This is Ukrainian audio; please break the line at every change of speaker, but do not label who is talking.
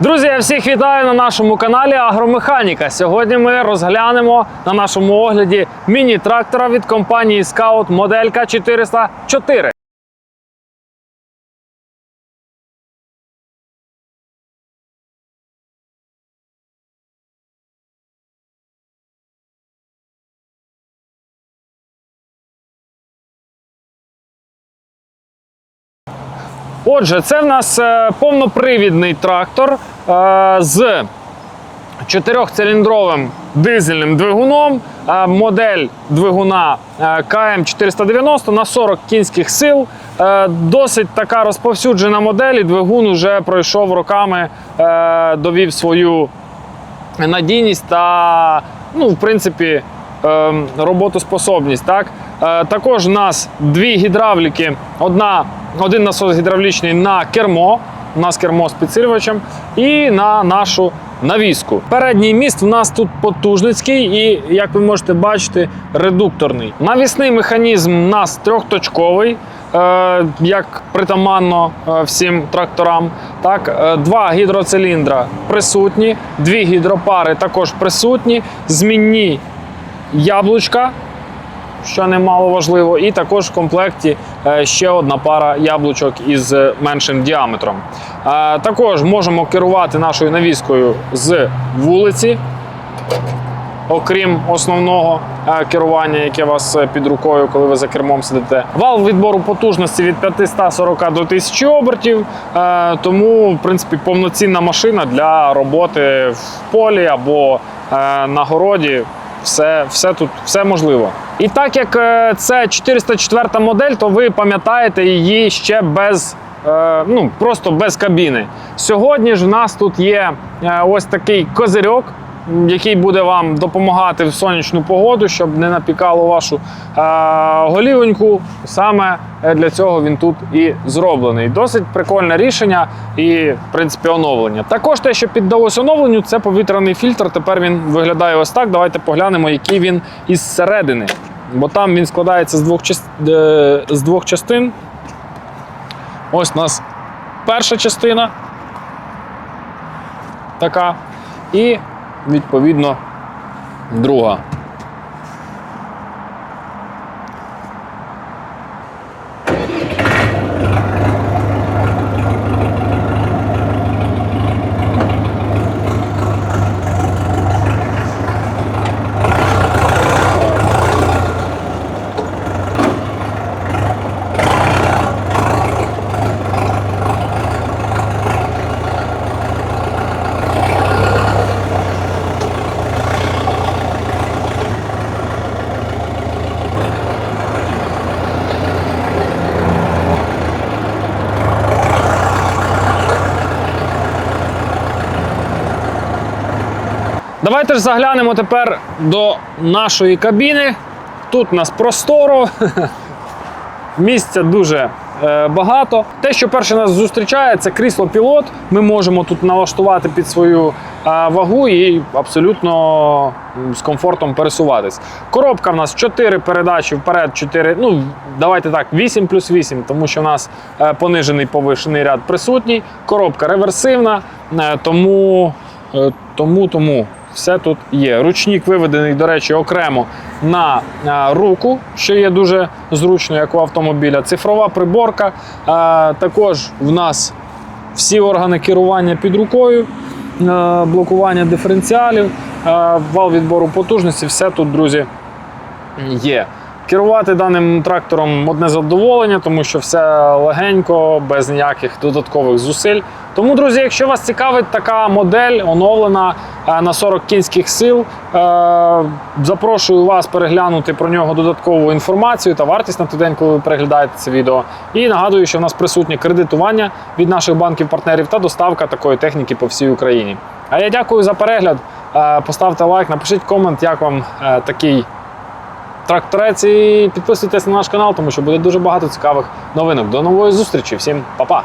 Друзі, я всіх вітаю на нашому каналі Агромеханіка. Сьогодні ми розглянемо на нашому огляді міні-трактора від компанії Scout моделька 404. Отже, це в нас е, повнопривідний трактор е, з чотирьохциліндровим дизельним двигуном. Е, Модель двигуна е, КМ490 на 40 кінських сил. Досить така розповсюджена модель. і Двигун вже пройшов роками, довів свою надійність та, ну, в принципі, роботоспособність. Так? Також у нас дві гідравліки, одна, один насос гідравлічний на кермо. У нас кермо з підсилювачем і на нашу навіску. Передній міст у нас тут потужницький і, як ви можете бачити, редукторний. Навісний механізм у нас трьохточковий, е, як притаманно е, всім тракторам. Так, е, два гідроциліндра присутні, дві гідропари також присутні, змінні яблучка що немало важливо, і також в комплекті е, ще одна пара яблучок із е, меншим діаметром. Е, Також можемо керувати нашою навіскою з вулиці, окрім основного керування, яке у вас під рукою, коли ви за кермом сидите. Вал відбору потужності від 540 до 1000 обертів, тому, в принципі, повноцінна машина для роботи в полі або на городі все, все тут все можливо. І так як е, це 404 модель, то ви пам'ятаєте її ще без. е, Ну, просто без кабіни. Сьогодні ж в нас тут є е, ось такий козирьок, який буде вам допомагати в сонячну погоду, щоб не напікало вашу голівоньку. Саме для цього він тут і зроблений. Досить прикольне рішення і, в принципі, оновлення. Також те, що піддалось оновленню, це повітряний фільтр. Тепер він виглядає ось так. Давайте поглянемо, який він із середини. Бо там він складається з двох, част- е, з двох частин. Ось у нас перша частина. Така. І, відповідно, друга. Давайте ж заглянемо тепер до нашої кабіни. Тут у нас просторо, місця дуже е, багато. Те, що перше нас зустрічає, це крісло пілот. Ми можемо тут налаштувати під свою е, вагу і абсолютно з комфортом пересуватись. Коробка в нас 4 передачі вперед, 4, ну давайте так, 8 плюс 8, тому що в нас е, понижений повишений ряд присутній. Коробка реверсивна, тому, тому, тому все тут є. Ручник виведений, до речі, окремо на е, руку, що є дуже зручно, як у автомобіля. Цифрова приборка. Е, Також в нас всі органи керування під рукою, е, блокування диференціалів, вал відбору потужності, все тут, друзі, є. Керувати даним трактором одне задоволення, тому що все легенько, без ніяких додаткових зусиль. Тому, друзі, якщо вас цікавить така модель, оновлена е, на 40 кінських сил, е, запрошую вас переглянути про нього додаткову інформацію та вартість на той день, коли ви переглядаєте це відео. І нагадую, що в нас присутнє кредитування від наших банків-партнерів та доставка такої техніки по всій Україні. А я дякую за перегляд. Е, Поставте лайк, напишіть комент, як вам такий тракторець і підписуйтесь на наш канал, тому що буде дуже багато цікавих новинок. До нової зустрічі. Всім па-па!